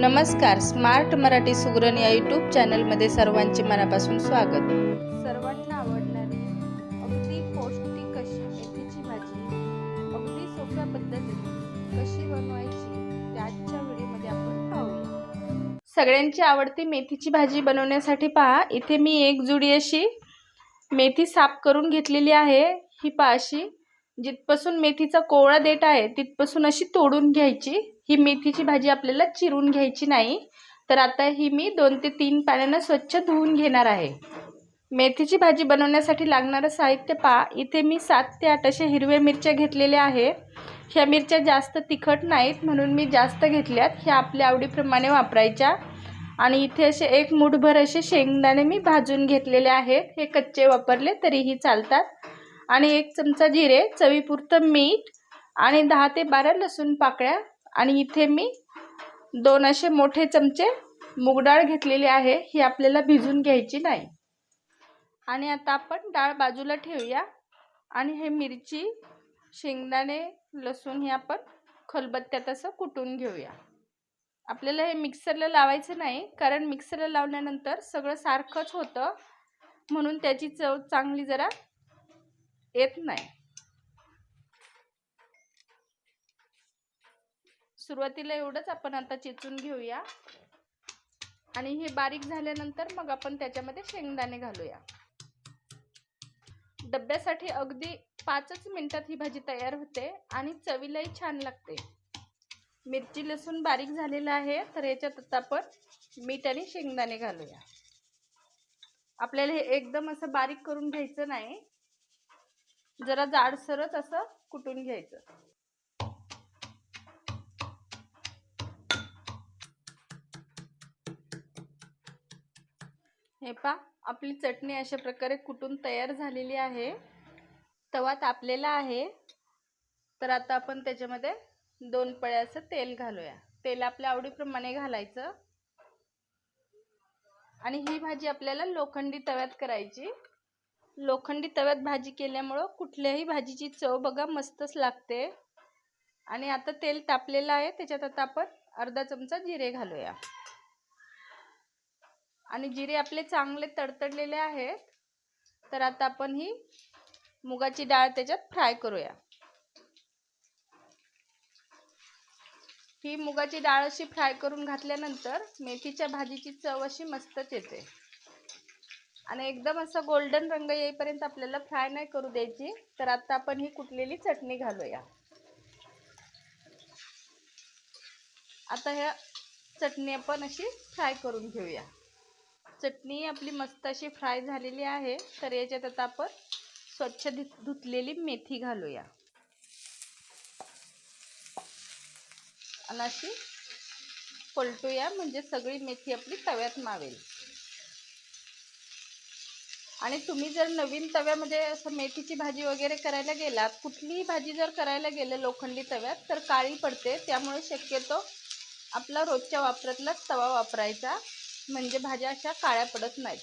नमस्कार स्मार्ट मराठी सुगरण या यूट्यूब चॅनलमध्ये सर्वांचे मनापासून स्वागत. सर्वांना आवडणारी अगदी पौष्टिक अशी मेथीची भाजी अगदी सोप्या पद्धतीने कशी बनवायची आजच्या व्हिडिओमध्ये आपण पाहूया. सगळ्यांची आवडती मेथीची भाजी बनवण्यासाठी पहा इथे मी एक जुडी अशी मेथी साफ करून घेतलेली आहे. ही पहा अशी. जिथपासून मेथीचा कोवळा देठ आहे तिथपासून अशी तोडून घ्यायची. ही मेथीची भाजी आपल्याला चिरून घ्यायची नाही. तर आता ही मी दोन ते तीन पाण्यानं स्वच्छ धुवून घेणार आहे. मेथीची भाजी बनवण्यासाठी लागणारं साहित्य पहा. इथे मी सात ते आठ अशा हिरव्या मिरच्या घेतलेल्या आहे ह्या मिरच्या जास्त तिखट नाहीत म्हणून मी जास्त घेतल्यात. ह्या आपल्या आवडीप्रमाणे वापरायच्या. आणि इथे असे एक मुठभर असे शेंगदाणे मी भाजून घेतलेले आहेत. हे कच्चे वापरले तरीही चालतात. आणि एक चमचा जिरे चवीपुरतं मीठ आणि दहा ते बारा लसूण पाकळ्या. आणि इथे मी दोन असे मोठे चमचे मूगडाळ घेतलेली आहे. ही आपल्याला भिजून घ्यायची नाही. आणि आता आपण डाळ बाजूला ठेवूया. आणि हे मिरची शेंगदाणे लसूण हे आपण खलबत्त्यात असं कुटून घेऊया. आपल्याला हे मिक्सरला लावायचं नाही कारण मिक्सरला लावल्यानंतर सगळं सारखंच होतं. म्हणून त्याची चव चांगली जरा येत नाही. सुरुवातीला एवढंच आपण आता चिचून घेऊया. आणि हे बारीक झाल्यानंतर मग आपण त्याच्यामध्ये शेंगदाणे घालूया. डब्यासाठी अगदी पाचच मिनिटात ही भाजी तयार होते आणि चवीलाही छान लागते. मिरची लसूण बारीक झालेला आहे तर याच्यात आता आपण मीठ आणि शेंगदाणे घालूया. आपल्याला हे एकदम असं बारीक करून घ्यायचं नाही. जरा जाडसरच असं कुटून घ्यायचं. हे पा आपली चटणी अशा प्रकारे कुटून तयार झालेली आहे. तवा तापलेला आहे. तर आता आपण त्याच्यामध्ये दोन पळ्याचं तेल घालूया. तेल आपल्या आवडीप्रमाणे घालायचं. आणि ही भाजी आपल्याला लोखंडी तव्यात करायची. लोखंडी तव्यात भाजी केल्यामुळं कुठल्याही भाजीची चव बघा मस्तच लागते. आणि आता तेल तापलेलं आहे त्याच्यात आता आपण अर्धा चमचा जिरे घालूया. आणि जिरे आपले चांगले तडतडलेले आहेत तर आता आपण ही मुगाची डाळ त्याच्यात फ्राय करूया. ही मुगाची डाळ अशी फ्राय करून घातल्यानंतर मेथीच्या भाजीची चव अशी मस्तच येते. आणि एकदम असं गोल्डन रंग येईपर्यंत आपल्याला फ्राय नाही करू द्यायची. तर आता आपण ही कुटलेली चटणी घालूया. आता ह्या चटणी आपण अशी फ्राय करून घेऊया. चटणी आपली मस्त अशी फ्राय झालेली आहे. तर याच्यात आता आपण स्वच्छ धुतलेली मेथी घालूया. आणि अशी पलटूया म्हणजे सगळी मेथी आपली तव्यात मावेल. आणि तुम्ही जर नवीन तव्यामध्ये असं मेथीची भाजी वगैरे करायला गेलात कुठलीही भाजी जर करायला गेलं लोखंडी तव्यात तर काळी पडते. त्यामुळे शक्यतो आपला रोजच्या वापरातलाच तवा वापरायचा. म्हणजे भाज्या अशा काळ्या पडत नाहीत.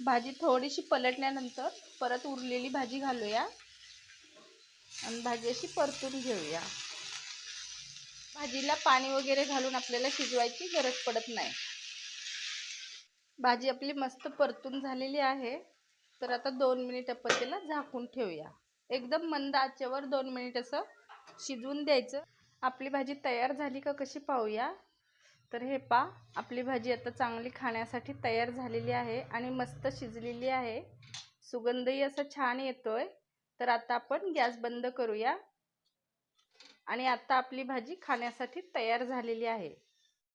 भाजी थोडीशी पलटल्यानंतर परत उरलेली भाजी घालूया. आणि भाजी अशी परतून घेऊया. भाजीला पाणी वगैरे घालून आपल्याला शिजवायची गरज पडत नाही. भाजी आपली मस्त परतून झालेली आहे. तर आता दोन मिनिट आपण त्याला झाकून ठेवूया. एकदम मंद आचेवर दोन मिनिट असं शिजवून द्यायचं. आपली भाजी तयार झाली का कशी पाहूया. तर हे पा आपली भाजी आता चांगली खाण्यासाठी तयार झालेली आहे आणि मस्त शिजलेली आहे. सुगंधही असं छान येतोय. तर आता आपण गॅस बंद करूया. आणि आता आपली भाजी खाण्यासाठी तयार झालेली आहे.